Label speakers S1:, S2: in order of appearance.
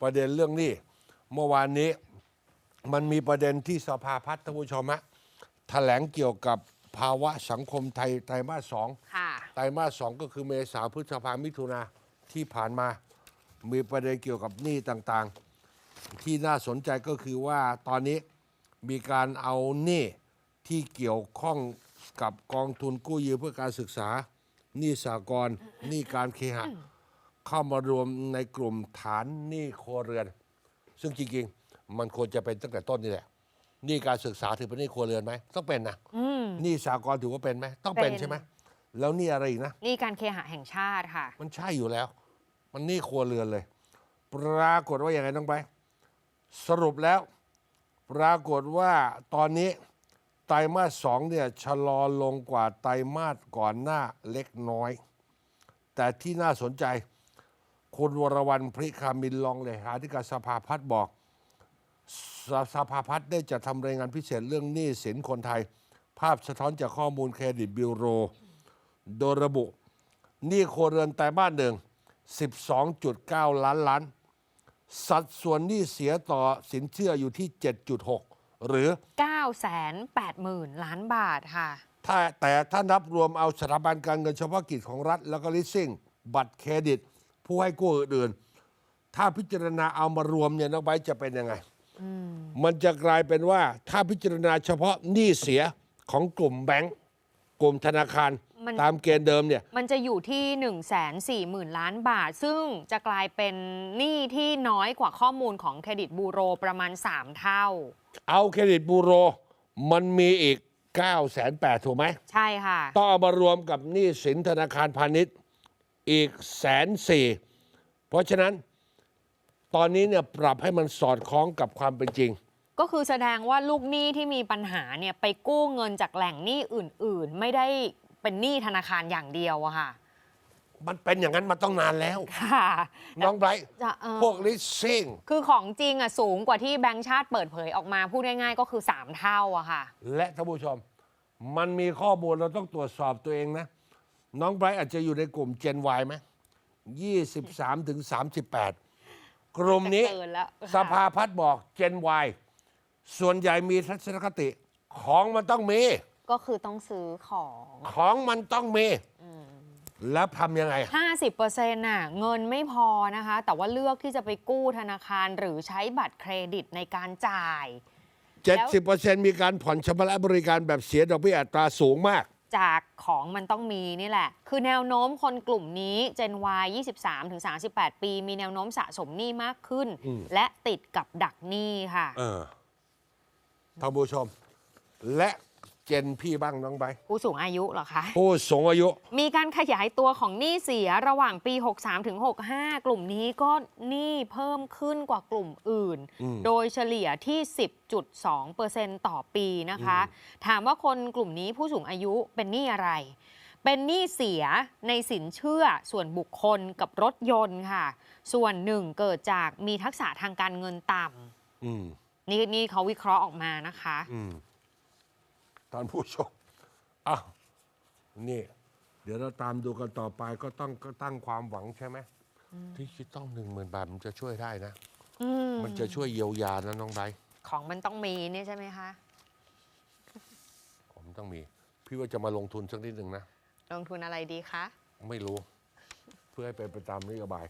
S1: ประเด็นเรื่องนี้ เมื่อวานนี้มันมีประเด็นที่สภาพัฒน์ท่านผู้ชมฮะแถลงเกี่ยวกับภาวะสังคมไทยไตรมาสสอง
S2: ค่ะ
S1: ไตรมาสสองก็คือเมษาพฤษภามิถุนาที่ผ่านมา มีประเด็นเกี่ยวกับหนี้ต่างๆ ที่น่าสนใจก็คือว่าตอนนี้มีการเอาหนี้ที่เกี่ยวข้องกับกองทุนกู้ยืมเพื่อการศึกษาหนี้สากลหนี้การเคหะ เข้ามารวมในกลุ่มฐานหนี้ครัวเรือน ซึ่งจริงๆ มันควรจะเป็นตั้งแต่ต้นนี่แหละหนี้การศึกษาถือเป็นหนี้ครัวเรือนไหมต้องเป็นนะ
S2: อืม
S1: หนี้สากลถือว่าเป็นไหมต้องเป็น
S2: เป็น
S1: ใช่ไหมแล้วหนี่อะไรอีกนะ
S2: นี่การเคหะแห่งชาติค่ะ
S1: มันใช่อยู่แล้ว มันหนี่ครัวเรือนเลย ปรากฏว่าอย่างไรน้องไป สรุปแล้ว ปรากฏว่าตอนนี้ไตรมาสสองเนี่ยชะลอลงกว่าไตรมาสก่อนหน้าเล็กน้อย แต่ที่น่าสนใจ คุณวรวรรณพริคามินรองเลขาธิการสภาพัฒน์บอกสสภาพัฒน์ได้จะทำรายงานพิเศษเรื่องหนี้สินคนไทย ภาพสะท้อนจากข้อมูลเครดิตบิวโร โดยระบุหนี้ครัวเรือนไตรมาสหนึ่ง 12.9 ล้านล้าน สัดส่วนหนี้เสียต่อสินเชื่ออยู่ที่ 7.6 หรือ
S2: 980,000 ล้านบาทค่ะ
S1: ถ้าแต่ถ้านับรวมเอาสถาบันการเงินเฉพาะกิจของรัฐ แล้วก็ลิสซิ่ง บัตรเครดิต ผู้ให้กู้อื่นๆถ้าพิจารณาเอามารวมเนี่ยน้องไบร์ทจะเป็นยังไง มันจะกลายเป็นว่าถ้าพิจารณาเฉพาะหนี้เสียของกลุ่มแบงก์กลุ่มธนาคาร
S2: มัน
S1: ตามเกณฑ์เดิมเนี่ย
S2: มันจะอยู่ที่ 1 4 0 0 0 0 ล้านบาท ซึ่งจะกลายเป็นหนี้ที่น้อยกว่าข้อมูลของเครดิตบูโรประมาณ 3 เท่า
S1: เอาเครดิตบูโร มันมีอีก 9 8 0 0 0ถูกไหม
S2: ใช่ค่ะ
S1: ต้องเอามารวมกับหนี้สินธนาคารพาณิชย์ อีกแสนสี่เพราะฉะนั้นตอนนี้เนี่ยปรับให้มันสอดคล้องกับความเป็นจริง
S2: ก็คือแสดงว่าลูกหนี้ที่มีปัญหาเนี่ยไปกู้เงินจากแหล่งหนี้อื่น ๆ ไม่ได้เป็นหนี้ธนาคารอย่างเดียวอะค่ะ
S1: มันเป็นอย่างนั้นมาต้องนานแล้ว
S2: ค่ะ
S1: น้องไบรท์
S2: จะเอ่อ
S1: พวกลิสซิ่ง
S2: คือของจริงอะสูงกว่าที่แบงก์ชาติเปิดเผยออกมาพูดง่ายๆ ก็คือ 3 เท่าอะค่ะ
S1: และท่านผู้ชม มันมีข้อมูลเราต้องตรวจสอบตัวเองนะ น้องไบรท์อาจจะอยู่ในกลุ่ม Gen Y ไหม23ถึง38กลุ่มนี้
S2: จะเกินแล้วค่ะ
S1: สภาพัฒน์บอก Gen Y ส่วนใหญ่มีทัศนคติ ของมันต้องมี
S2: ก็คือต้องซื้อของ
S1: ของมันต้องมี แล้วทำยังไง
S2: 50%น่ะเงินไม่พอนะคะ แต่ว่าเลือกที่จะไปกู้ธนาคารหรือใช้บัตรเครดิตในการจ่าย
S1: 70%มีการผ่อนชำระบริการแบบเสียดอกเบี้ยอัตราสูงมาก
S2: จากของมันต้องมีนี่แหละ คือแนวโน้มคนกลุ่มนี้ Gen Y 23-38 ปี มีแนวโน้มสะสมหนี้มากขึ้น
S1: อืม
S2: และติดกับดักหนี้ค่ะ
S1: เออท่านผู้ชม และ เจนพี่บ้างน้องใบ
S2: ผู้สูงอายุเหรอคะ
S1: ผู้สูงอายุ
S2: มีการขยายตัวของหนี้เสียระหว่างปี 63ถึง65 กลุ่มนี้ก็หนี้เพิ่มขึ้นกว่ากลุ่มอื่น
S1: อืม
S2: โดยเฉลี่ยที่ 10.2%ต่อปีนะคะ ถามว่าคนกลุ่มนี้ผู้สูงอายุเป็นหนี้อะไร เป็นหนี้เสียในสินเชื่อส่วนบุคคลกับรถยนต์ค่ะ ส่วนหนึ่งเกิดจากมีทักษะทางการเงินต่
S1: อืมำ
S2: นี่นี่เขาวิเคราะห์ออกมานะคะ
S1: อืม ท่านผู้ชมอ้าวนี่ เดี๋ยวเราตามดูกันต่อไปก็ต้องก็ตั้งความหวังใช่ไหมที่คิดต้องหนึ่งหมื่นบาทมันจะช่วยได้นะ
S2: อืม
S1: มันจะช่วยเยียวยานะน้องไบร์ท
S2: ของมันต้องมีนี่ใช่ไหมคะ
S1: ผมต้องมี พี่ว่าจะมาลงทุนสักนิดหนึ่งนะ
S2: ลงทุนอะไรดีคะ
S1: ไม่รู้ เพื่อให้เป็นไปตามนโยบาย